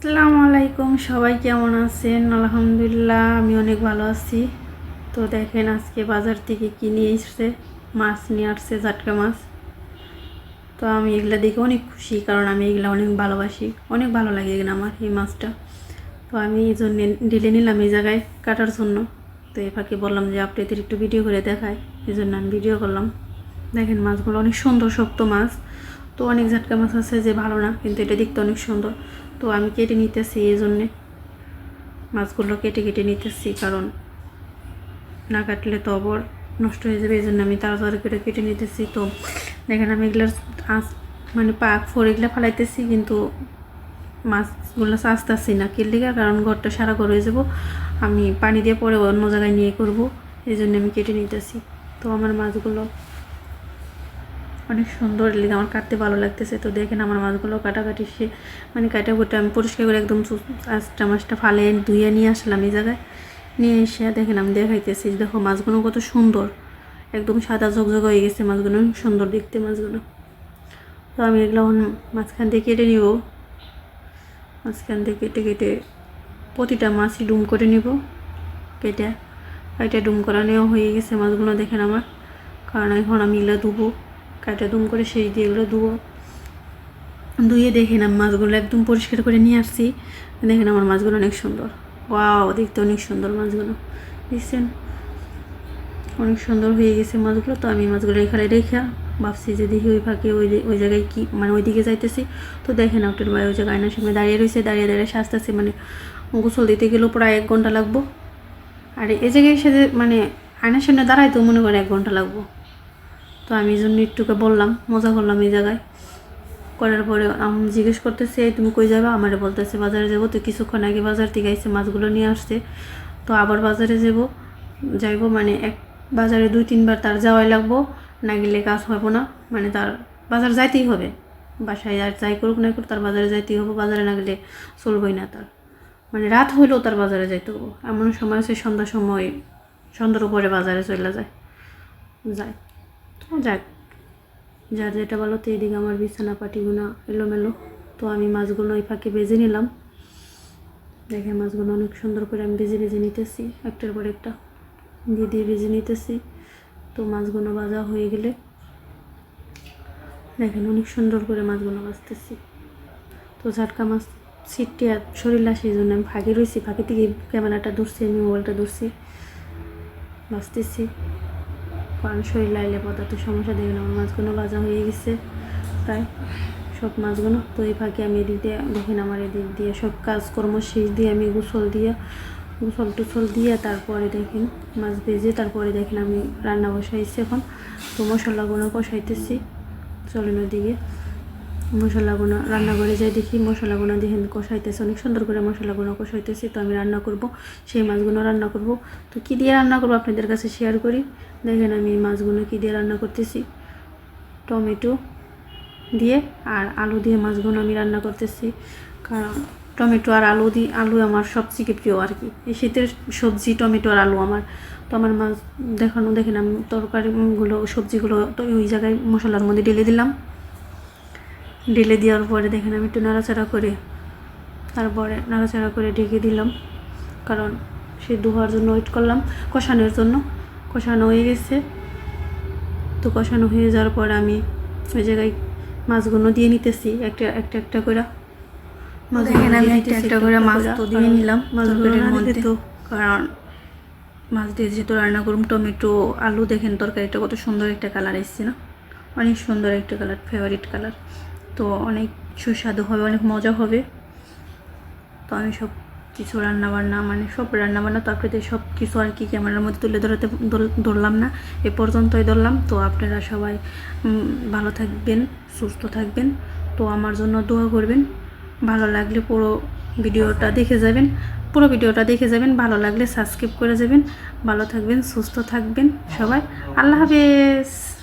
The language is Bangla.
আসসালামু আলাইকুম সবাই কেমন আছেন? আলহামদুলিল্লাহ, আমি অনেক ভালো আছি। তো দেখেন আজকে বাজার থেকে কিনে এসছে? মাছ নিয়ে আসছে, জাটকা মাছ। তো আমি এগুলো দেখে অনেক খুশি, কারণ আমি এগুলা অনেক ভালোবাসি। অনেক ভালো লাগে এগুলো আমার, এই মাছটা। তো আমি এই জন্য ঢেলে নিলাম এই জায়গায় কাটার জন্য। তো এই ফাঁকে বললাম যে আপনাদের একটু ভিডিও করে দেখায় এই জন্য আমি ভিডিও করলাম। দেখেন মাছগুলো অনেক সুন্দর, শক্ত মাছ। তো অনেক ঝাটকা মাছ আছে যে ভালো না, কিন্তু এটা দেখতে অনেক সুন্দর। তো আমি কেটে নিতেছি এই জন্যে। মাছগুলো কেটে কেটে নিতেছি, কারণ না কাটলে তো আবার নষ্ট হয়ে যাবে, এই জন্য আমি তাড়াতাড়ি করে কেটে নিতেছি। তো দেখেন আমি এগুলোর আঁচ মানে পাক ফোর এগুলো ফালাইতেছি, কিন্তু মাছগুলো আসতেছি না। কিল দিকে কারণ ঘরটা সারা ঘর হয়ে যাব। আমি পানি দিয়ে পরে অন্য জায়গায় নিয়ে করব, এই জন্য আমি কেটে নিতেছি। তো আমার মাছগুলো অনেক সুন্দর লেগে, আমার কাটতে ভালো লাগতেছে। তো দেখেন আমার মাছগুলো কাটাকাটি সে মানে কাটা কুটে আমি পরিষ্কার করে একদম আঁচটা মাছটা ফালে ধুয়ে নিয়ে আসলাম এই জায়গায়। নিয়ে এসে দেখেন আমি দেখাইতেছি দেখো মাছগুলো কত সুন্দর। একদম সাদা ঝকঝক হয়ে গেছে মাছগুলো সুন্দর দেখতে মাছগুলো। তো আমি এগুলো মাঝখান দিয়ে কেটে নিব। মাঝখান দিয়ে কেটে কেটে প্রতিটা মাছই ডুম করে নিব। কেটে এটা ডুম করা নেওয়া হয়ে গেছে মাছগুলো দেখেন আমার। কারণ এখন আমি এগুলো ধুবো। কাটা দুম করে সেই দিয়ে এগুলো ধুবো। ধুয়ে দেখেন আমি মাছগুলো একদম পরিষ্কার করে নিয়ে আসছি। দেখেন আমার মাছগুলো অনেক সুন্দর। ওয়াও, দেখতে অনেক সুন্দর মাছগুলো। দেখছেন? অনেক সুন্দর হয়ে গেছে মাছগুলো। তো আমি মাছগুলো এখানে রেখে ভাবছি যে দেখি ওই ফাঁকে ওই ওই জায়গায় কি মানে ওই দিকে যাইতেছি। তো দেখেন আপনার ভাই ওই জায়গায় আয়নার সামনে দাঁড়িয়ে রয়েছে। দাঁড়িয়ে দাঁড়িয়ে সাজতেছে। মানে গোসল দিতে গেলেও প্রায় এক ঘণ্টা লাগবো। আর এই জায়গায় এসে মানে আয়নার সামনে দাঁড়াই তো মনে করে এক ঘণ্টা লাগবো। তো আমি এই জন্য একটুকে বললাম, মজা করলাম এই জায়গায়। করার পরে আমি জিজ্ঞেস করতেছে, "এই তুমি কই যাবে? আমারে বলতেছে, বাজারে যাব। তো কিছুক্ষণ আগে বাজার থেকে আইসে মাছগুলো নিয়ে আসছে। তো আবার বাজারে যাব, যাইবো মানে এক, বাজারে দুই, তিনবার তার যাওয়াই লাগবো। না গেলে কাজ হবে না মানে তার বাজার যাইতেই হবে। বাসায় আর যাই করুক না করুক, তার বাজারে যাইতেই হবে। বাজারে না গেলে চলবই না তার। মানে রাত হইলেও তার বাজারে যাইতে হব। এমন সময় আছে সন্ধ্যার সময়, সন্ধ্যার উপরে বাজারে চলে যায়। যায়। যাক যার যেটা বলো তো এইদিকে আমার বিছানা পাটিগুলো এলোমেলো। তো আমি মাছগুলো ওই ফাঁকে বেজে নিলাম। দেখে মাছগুলো অনেক সুন্দর করে আমি বেজে বেজে নিতেছি, একটার পর একটা দিয়ে দিয়ে বেজে নিতেছি। তো মাছগুলো ভাজা হয়ে গেলে দেখেন, অনেক সুন্দর করে মাছগুলো ভাজতেছি। তো ঝাটকা মাছ সিটটি আর শরীর সেই জন্য আমি ফাঁকে রয়েছি ফাঁকে থেকে ক্যামেরাটা ধরছি, আমি মোবাইলটা ধরছি। ভাজতেছি। কারণ শরীর লাইলে পদার্থ সমস্যা দেখবেন আমার মাছগুলো ভাজা হয়ে গেছে প্রায়। সব মাছগুলো তো এই ফাঁকে আমি এদিক দিয়ে, দেখেন আমার এদিক দিয়ে সব কাজকর্ম শেষ দিয়ে আমি গুসল দিয়ে, গোসল টুসল দিয়ে তারপরে দেখেন মাছ ভেজে তারপরে দেখেন আমি রান্না বসাইছি এখন। তো মশলাগুলো কষাইতেছি। চলেন ওদিকে মশলাগুলো রান্না করে যাই দেখি মশলা মশলাগুলো দেখেন কষাইতেছে, অনেক সুন্দর করে মশলাগুলো কষাইতেছি, তো আমি রান্না করব, সেই মাছগুলো রান্না করব। তো কী দিয়ে রান্না করব আপনাদের কাছে শেয়ার করি। দেখেন আমি মাছগুলো কী দিয়ে রান্না করতেছি। টমেটো দিয়ে আর আলু দিয়ে মাছগুলো আমি রান্না করতেছি। কারণ টমেটো আর আলু দিয়ে আলু আমার সবচেয়ে প্রিয় আর কি। এই শীতের সবজি টমেটো আর আলু আমার। তো আমার মাছ দেখানো, দেখেন আমি তরকারিগুলো, সবজিগুলো তো ওই জায়গায় মশলার মধ্যে ঢেলে দিলাম। ঢেলে দেওয়ার পরে দেখেন আমি একটু নাড়াচাড়া করে তারপরে নাড়াচাড়া করে ঢেকে দিলাম। কারণ সে ধোয়ার জন্য ওয়েট করলাম কষানোর জন্য। কষানো হয়ে গেছে। তো কষানো হয়ে যাওয়ার পর আমি ওই জায়গায় মাছগুলো দিয়ে নিতেছি একটা একটা একটা করে। দেখেন আমি একটা একটা করে মাছ তো দিয়ে নিলাম মাছগুলোর মধ্যে মধ্যে। তো কারণ মাছ দিয়ে যেহেতু রান্না করুম টমেটো আলু দেখেন তরকারিটা কত সুন্দর একটা কালার এসছে না? অনেক সুন্দর একটা কালার ফেভারিট কালার তো অনেক সুস্বাদু হবে, অনেক মজা হবে। তো আমি সব কিছু রান্না বান্না মানে সব রান্না বান্না তো আপনাদের সব কিছু আর কি ক্যামেরার মধ্যে তুলে ধরাতে ধরলাম না। এ পর্যন্তই ধরলাম। তো আপনারা সবাই ভালো থাকবেন, সুস্থ থাকবেন। তো আমার জন্য দোয়া করবেন। ভালো লাগলে পুরো ভিডিওটা দেখে যাবেন। পুরো ভিডিওটা দেখে যাবেন। ভালো লাগলে সাবস্ক্রাইব করে যাবেন। ভালো থাকবেন, সুস্থ থাকবেন সবাই। আল্লাহ হাফেজ।